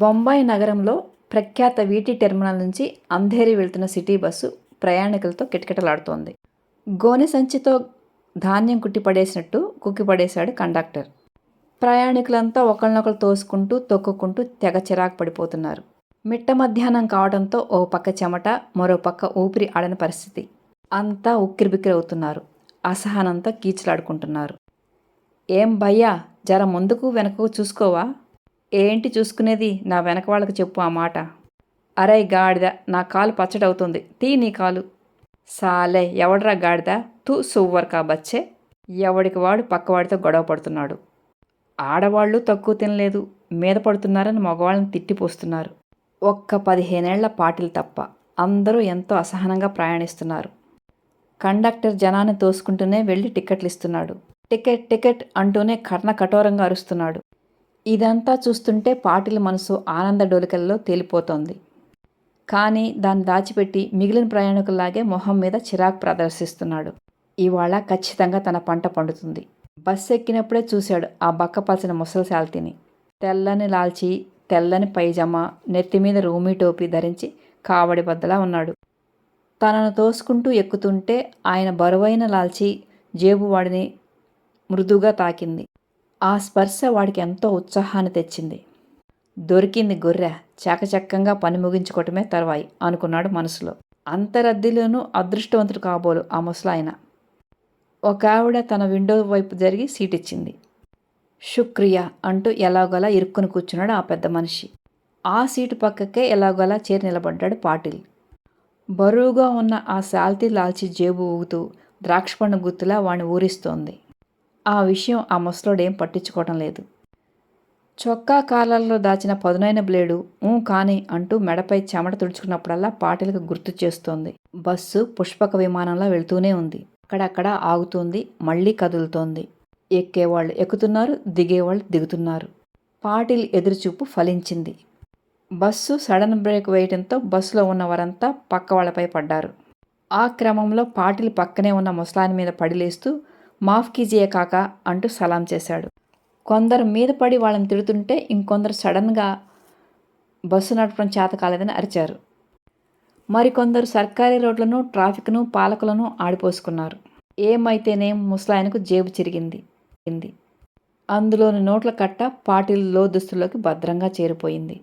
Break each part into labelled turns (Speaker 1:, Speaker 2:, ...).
Speaker 1: బొంబాయి నగరంలో ప్రఖ్యాత వీటి టెర్మినల్ నుంచి అంధేరి వెళ్తున్న సిటీ బస్సు ప్రయాణికులతో కిటకిటలాడుతోంది. గోనె సంచితో ధాన్యం కుట్టి పడేసినట్టు కుక్కి పడేశాడు కండక్టర్. ప్రయాణికులంతా ఒకరినొకరు తోసుకుంటూ తొక్కుకుంటూ తెగ చిరాకు పడిపోతున్నారు. మిట్ట మధ్యాహ్నం కావడంతో ఓ పక్క చెమట మరో పక్క ఊపిరి ఆడని పరిస్థితి. అంతా ఉక్కిరిబిక్కిరి అవుతున్నారు. అసహనంతో కీచులాడుకుంటున్నారు. ఏం భయ్యా జర ముందుకు వెనకకు చూసుకోవా? ఏంటి చూసుకునేది? నా వెనక వాళ్ళకి చెప్పు ఆ మాట. అరే గాడిద నా కాలు పచ్చడవుతుంది. తీ నీ కాలు. సాలే ఎవడరా గాడిద? తూ సువ్వర్ కాబచ్చే ఎవడికి వాడు పక్కవాడితో గొడవ పడుతున్నాడు. ఆడవాళ్ళు తక్కువ తినలేదు. మీద పడుతున్నారని మగవాళ్ళని తిట్టిపోస్తున్నారు ఒక్క పదిహేనేళ్ళ పాటిల్ తప్ప అందరూ ఎంతో అసహనంగా ప్రయాణిస్తున్నారు. కండక్టర్ జనాన్ని తోసుకుంటూనే వెళ్ళి టికెట్లు ఇస్తున్నాడు టికెట్ టికెట్ అంటూనే కర్ణ కఠోరంగా అరుస్తున్నాడు. ఇదంతా చూస్తుంటే పాటిల మనసు ఆనంద డోలికల్లో తేలిపోతోంది. కానీ దాన్ని దాచిపెట్టి మిగిలిన ప్రయాణికుల్లాగే మొహం మీద చిరాకు ప్రదర్శిస్తున్నాడు. ఇవాళ ఖచ్చితంగా తన పంట పండుతుంది. బస్సు ఎక్కినప్పుడే చూశాడు ఆ బక్కపలసిన ముసలి శాల్తీని తెల్లని లాల్చి తెల్లని పైజమా నెత్తి మీద రూమీ టోపీ ధరించి కావడి బద్దలా ఉన్నాడు. తనను తోసుకుంటూ ఎక్కుతుంటే ఆయన బరువైన లాల్చి జేబు వాడిని మృదుగా తాకింది. ఆ స్పర్శ వాడికి ఎంతో ఉత్సాహాన్ని తెచ్చింది. దొరికింది గొర్రె. చాకచక్యంగా పని ముగించుకోవటమే తర్వాయి అనుకున్నాడు మనసులో. అంత రద్దీలోనూ అదృష్టవంతుడు కాబోలు ఆ ముసలాయన. ఒక ఆవిడ తన విండో వైపు జరిగి సీట్ ఇచ్చింది శుక్రియా అంటూ ఎలాగోలా ఇరుక్కుని కూర్చున్నాడు ఆ పెద్ద మనిషి. ఆ సీటు పక్కకే ఎలాగోలా చేరి నిలబడ్డాడు పాటిల్. బరువుగా ఉన్న ఆ శాల్తీ లాల్చి జేబు ఊగుతూ ద్రాక్షపండు గుత్తులా వాణ్ణి ఊరిస్తోంది. ఆ విషయం ఆ ముసలోడేం పట్టించుకోవటం లేదు. చొక్కా కాలాల్లో దాచిన పదునైన బ్లేడు ఊ కాని అంటూ మెడపై చెమట తుడుచుకున్నప్పుడల్లా పాటిలకు గుర్తు చేస్తోంది. బస్సు పుష్పక విమానంలో వెళ్తూనే ఉంది. అక్కడక్కడ ఆగుతోంది మళ్ళీ కదులుతోంది. ఎక్కేవాళ్ళు ఎక్కుతున్నారు దిగేవాళ్ళు దిగుతున్నారు. పాటిల్ ఎదురుచూపు ఫలించింది. బస్సు సడన్ బ్రేక్ వేయడంతో బస్సులో ఉన్న వారంతా పక్క వాళ్ళపై పడ్డారు. ఆ క్రమంలో పాటిల్ పక్కనే ఉన్న ముసలాని మీద పడిలేస్తూ మాఫ్ కీజియే కాక అంటూ సలాం చేశాడు. కొందరు మీద పడి వాళ్ళని తిడుతుంటే ఇంకొందరు సడన్గా బస్సు నడపడం చేత కాలేదని అరిచారు. మరికొందరు సర్కారీ రోడ్లను ట్రాఫిక్ను పాలకులను ఆడిపోసుకున్నారు. ఏమైతేనేం ముసలాయనకు జేబు చిరిగింది. అందులోని నోట్ల కట్ట పాటిల్లో దుస్తుల్లోకి భద్రంగా చేరిపోయింది.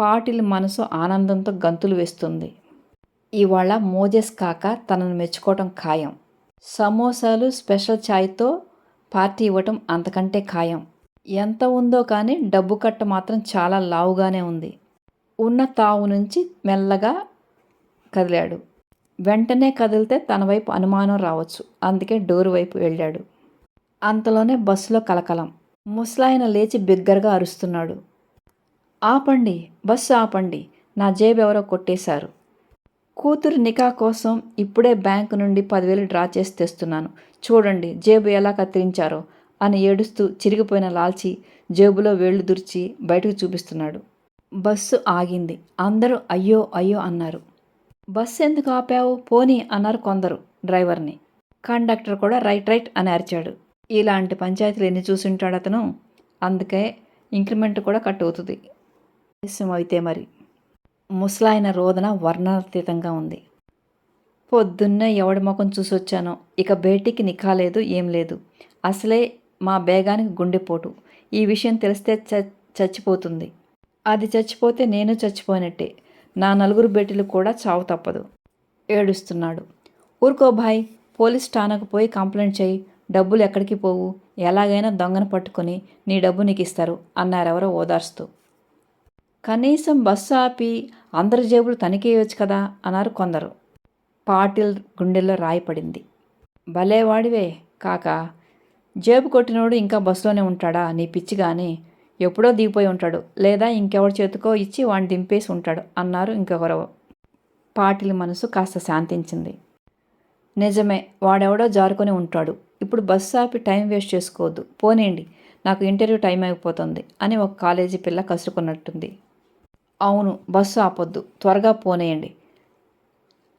Speaker 1: పాటిల్ మనసు ఆనందంతో గంతులు వేస్తుంది. ఇవాళ మోజెస్ కాక తనను మెచ్చుకోవటం ఖాయం. సమోసాలు స్పెషల్ ఛాయ్తో పార్టీ ఇవ్వటం అంతకంటే ఖాయం. ఎంత ఉందో కానీ డబ్బు కట్ట మాత్రం చాలా లావుగానే ఉంది. ఉన్న తావు నుంచి మెల్లగా కదిలాడు. వెంటనే కదిలితే తన వైపు అనుమానం రావచ్చు. అందుకే డోరు వైపు వెళ్ళాడు. అంతలోనే బస్సులో కలకలం. ముసలాయన లేచి బిగ్గరగా అరుస్తున్నాడు. ఆపండి బస్సు ఆపండి. నా జేబు ఎవరో కొట్టేశారు. కూతురు నికా కోసం ఇప్పుడే బ్యాంకు నుండి పదివేలు డ్రా చేసి తెస్తున్నాను. చూడండి జేబు ఎలా కత్తిరించారో అని ఏడుస్తూ చిరిగిపోయిన లాల్చి జేబులో వేళ్ళు దుర్చి బయటకు చూపిస్తున్నాడు. బస్సు ఆగింది. అందరూ అయ్యో అయ్యో అన్నారు. బస్సు ఎందుకు ఆపావు? పోనీ అన్నారు కొందరు డ్రైవర్ని. కండక్టర్ కూడా రైట్ రైట్ అని అరిచాడు. ఇలాంటి పంచాయతీలు ఎన్ని చూసుంటాడు అతను అందుకే ఇంక్రిమెంట్ కూడా కట్ అవుతుంది. అయితే మరి ముసలాయన రోదన వర్ణాతీతంగా ఉంది. పొద్దున్నే ఎవడి ముఖం చూసొచ్చానో ఇక బయటికి నిఖాలేదు ఏం లేదు. అసలే మా బేగానికి గుండెపోటు. ఈ విషయం తెలిస్తే చ చచ్చిపోతుంది. అది చచ్చిపోతే నేను చచ్చిపోయినట్టే. నా నలుగురు బేటీలు కూడా చావు తప్పదు. ఏడుస్తున్నాడు. ఊరుకో భాయ్ పోలీస్ ఠానాకు పోయి కంప్లైంట్ చేయి. డబ్బులు ఎక్కడికి పోవు? ఎలాగైనా దొంగను పట్టుకొని నీ డబ్బు నీకు ఇస్తారు అన్నారెవరో ఓదార్స్తూ. కనీసం బస్సు ఆపి అందరి జేబులు తనిఖీ కదా అన్నారు కొందరు. పాటిల్ గుండెల్లో రాయపడింది. భలేవాడివే కాక. జేబు కొట్టినోడు ఇంకా బస్సులోనే ఉంటాడా? నీ పిచ్చి కానీ ఎప్పుడో దిగిపోయి ఉంటాడు. లేదా ఇంకెవరి చేతికో ఇచ్చి వాడిని దింపేసి ఉంటాడు అన్నారు ఇంకొకరు. పాటిల్ మనసు కాస్త శాంతించింది. నిజమే వాడెవడో జారుకొని ఉంటాడు. ఇప్పుడు బస్సు ఆపి టైం వేస్ట్ చేసుకోవద్దు. పోనేయండి నాకు ఇంటర్వ్యూ టైం అయిపోతుంది అని ఒక కాలేజీ పిల్ల కసురుకున్నట్టుంది. అవును బస్సు ఆపొద్దు. త్వరగా పోనేయండి.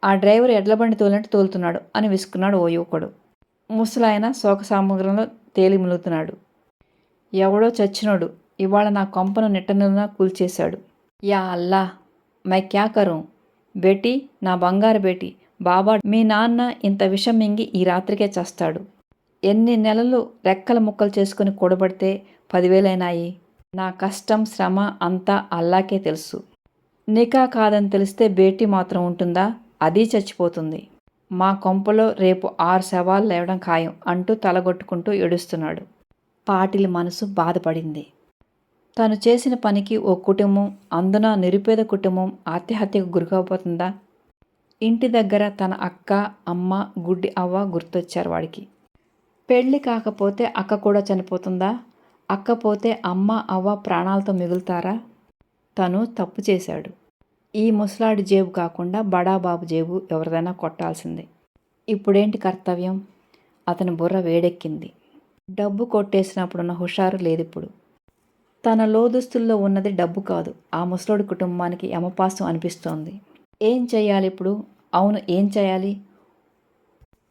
Speaker 1: ఆ డ్రైవర్ ఎడ్లబండి తోలినట్టు తోలుతున్నాడు అని విసుకున్నాడు ఓ యువకుడు. ముసలాయన శోక సామగ్రంలో తేలి ములుగుతున్నాడు ఎవడో చచ్చినోడు. ఇవాళ నా కొంపను నిట్టనిలున కూల్చేశాడు. Yeah Allah! మై క్యా కరూం బేటీ నా బంగారు బేటీ. బాబా మీ నాన్న ఇంత విషం మింగి ఈ రాత్రికే చస్తాడు. ఎన్ని నెలలు రెక్కల ముక్కలు చేసుకుని కూడబడితే పదివేలైనాయి. నా కష్టం శ్రమ అంతా అల్లాకే తెలుసు. నికా కాదని తెలిస్తే బేటీ మాత్రం ఉంటుందా? అది చచ్చిపోతుంది. మా కొంపలో రేపు ఆరు శవాలు లేవడం ఖాయం అంటూ తలగొట్టుకుంటూ ఏడుస్తున్నాడు. పాటిల్ మనసు బాధపడింది. తను చేసిన పనికి ఓ కుటుంబం అందున నిరుపేద కుటుంబం ఆత్మహత్యకు గురికాపోతుందా ఇంటి దగ్గర తన అక్క అమ్మ గుడ్డి అవ్వ గుర్తొచ్చారు వాడికి. పెళ్ళి కాకపోతే అక్క కూడా చనిపోతుందా? అక్క పోతే అమ్మ అవ్వ ప్రాణాలతో మిగులుతారా? తను తప్పు చేశాడు. ఈ ముసలాడి జేబు కాకుండా బడాబాబు జేబు ఎవరిదైనా కొట్టాల్సిందే. ఇప్పుడేంటి కర్తవ్యం? అతని బుర్ర వేడెక్కింది. డబ్బు కొట్టేసినప్పుడున్న హుషారు లేదిప్పుడు. తన లోదుస్తుల్లో ఉన్నది డబ్బు కాదు. ఆ ముసలోడి కుటుంబానికి యమపాసం అనిపిస్తోంది. ఏం చేయాలి ఇప్పుడు? అవును ఏం చేయాలి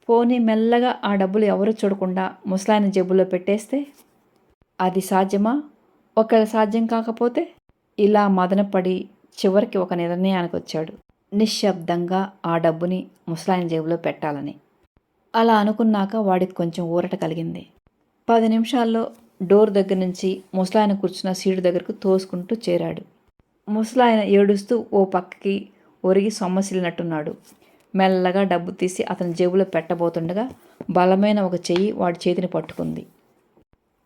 Speaker 1: పోనీ మెల్లగా ఆ డబ్బులు ఎవరు చూడకుండా ముసలాయన జేబులో పెట్టేస్తే? అది సాధ్యమా? ఒకవేళ సాధ్యం కాకపోతే? ఇలా మదనపడి చివరికి ఒక నిర్ణయానికి వచ్చాడు నిశ్శబ్దంగా ఆ డబ్బుని ముసలాయన జేబులో పెట్టాలని. అలా అనుకున్నాక వాడికి కొంచెం ఊరట కలిగింది. పది నిమిషాల్లో డోర్ దగ్గర నుంచి ముసలాయన కూర్చున్న సీటు దగ్గరకు తోసుకుంటూ చేరాడు. ముసలాయన ఏడుస్తూ ఓ పక్కకి ఒరిగి సొమ్మసిల్లినట్టున్నాడు. మెల్లగా డబ్బు తీసి అతని జేబులో పెట్టబోతుండగా బలమైన ఒక చెయ్యి వాడి చేతిని పట్టుకుంది.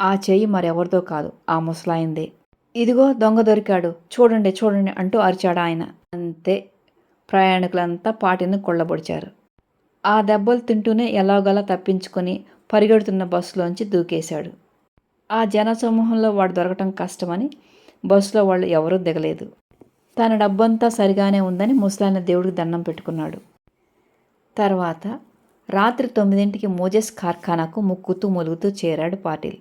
Speaker 1: ఆ చెయ్యి మరెవరిదో కాదు. ఆ ముసలాయిందే ఇదిగో దొంగ దొరికాడు. చూడండి చూడండి అంటూ అరిచాడు ఆయన. అంతే. ప్రయాణికులంతా పాటిని కొళ్ళబొడిచారు. ఆ దెబ్బలు తింటూనే ఎలాగోలా తప్పించుకొని పరిగెడుతున్న బస్సులోంచి దూకేశాడు. ఆ జనసమూహంలో వాడు దొరకటం కష్టమని బస్సులో వాళ్ళు ఎవరూ దిగలేదు. తన డబ్బంతా సరిగానే ఉందని ముసలాయన దేవుడికి దండం పెట్టుకున్నాడు. తర్వాత రాత్రి తొమ్మిదింటికి మోజెస్ కార్ఖానాకు ముక్కుతూ ములుగుతూ చేరాడు పాటిల్.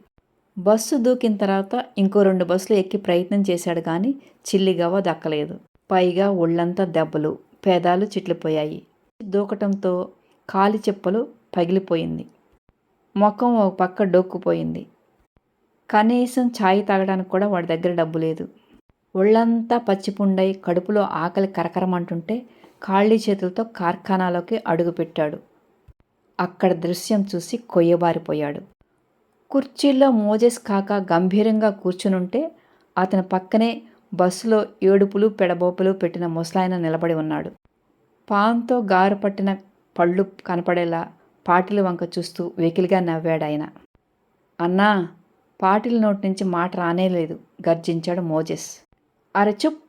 Speaker 1: బస్సు దూకిన తర్వాత ఇంకో రెండు బస్సులు ఎక్కి ప్రయత్నం చేశాడు కానీ చిల్లిగవ్వ దక్కలేదు. పైగా ఒళ్ళంతా దెబ్బలు పేదాలు చిట్లిపోయాయి. దూకటంతో కాలి చెప్పులు పగిలిపోయింది. ముఖం ఒక పక్క డొక్కుపోయింది. కనీసం ఛాయ్ తాగడానికి కూడా వాడి దగ్గర డబ్బు లేదు. ఒళ్ళంతా పచ్చిపుండై కడుపులో ఆకలి కరకరమంటుంటే ఖాళీ చేతులతో కార్ఖానాలోకి అడుగుపెట్టాడు. అక్కడ దృశ్యం చూసి కొయ్యబారిపోయాడు. కుర్చీలో మోజెస్ కాక గంభీరంగా కూర్చునుంటే అతని పక్కనే బస్సులో ఏడుపులు పెడబోపులు పెట్టిన ముసలాయన నిలబడి ఉన్నాడు. పాన్తో గారు పట్టిన పళ్ళు కనపడేలా పాటిల్ వంక చూస్తూ వెకిలిగా నవ్వాడు ఆయన అన్నా పాటిల్ నోటి నుంచి మాట రానేలేదు గర్జించాడు మోజెస్. అరే చెప్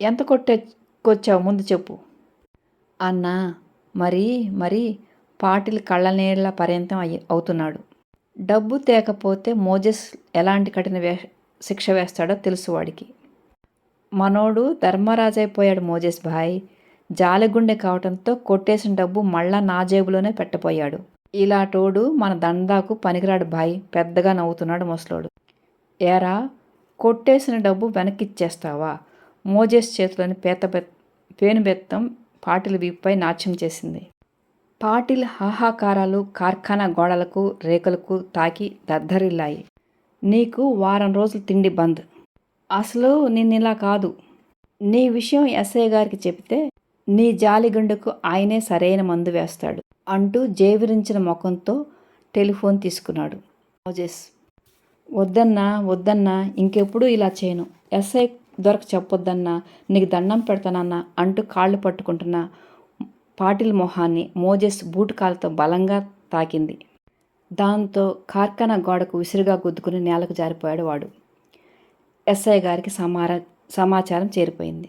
Speaker 1: ఎంత కొట్టేకొచ్చావు ముందు చెప్పు. అన్నా మరి మరి పాటిల్ కళ్ళ పర్యంతం అయ్యి అవుతున్నాడు. డబ్బు తేకపోతే మోజెస్ ఎలాంటి కఠిన వే శిక్ష వేస్తాడో తెలుసు వాడికి. మనోడు ధర్మరాజైపోయాడు మోజెస్ భాయ్ జాలిగుండె కావటంతో కొట్టేసిన డబ్బు మళ్ళా నా జేబులోనే పెట్టపోయాడు ఇలా టోడు మన దందాకు పనికిరాడు భాయ్ పెద్దగా నవ్వుతున్నాడు ముసలోడు. ఏరా కొట్టేసిన డబ్బు వెనక్కిచ్చేస్తావా? మోజెస్ చేతిలోని పేత పేనుబెత్తం పాటిల్ వీపుపై నాట్యం చేసింది. పాటిల్ హాహాకారాలు కార్ఖానా గోడలకు రేకులకు తాకి దద్దరిల్లాయి. నీకు వారం రోజులు తిండి బంద్. అసలు నిన్నిలా కాదు. నీ విషయం ఎస్ఐ గారికి చెబితే నీ జాలిగుండెకు ఆయనే సరైన మందు వేస్తాడు అంటూ జేవిరించిన ముఖంతో టెలిఫోన్ తీసుకున్నాడు. మోజెస్. వద్దన్నా వద్దన్నా ఇంకెప్పుడు ఇలా చేయను. ఎస్ఐ దొరక చెప్పొద్దన్నా నీకు దండం పెడతానన్నా అంటూ కాళ్ళు పట్టుకుంటున్నా పాటిల్ మొహాన్ని మోజెస్ బూటు కాలుతో బలంగా తాకింది. దాంతో కార్ఖానా గోడకు విసురుగా గుద్దుకుని నేలకు జారిపోయాడు వాడు. ఎస్ఐ గారికి సమారా సమాచారం చేరిపోయింది.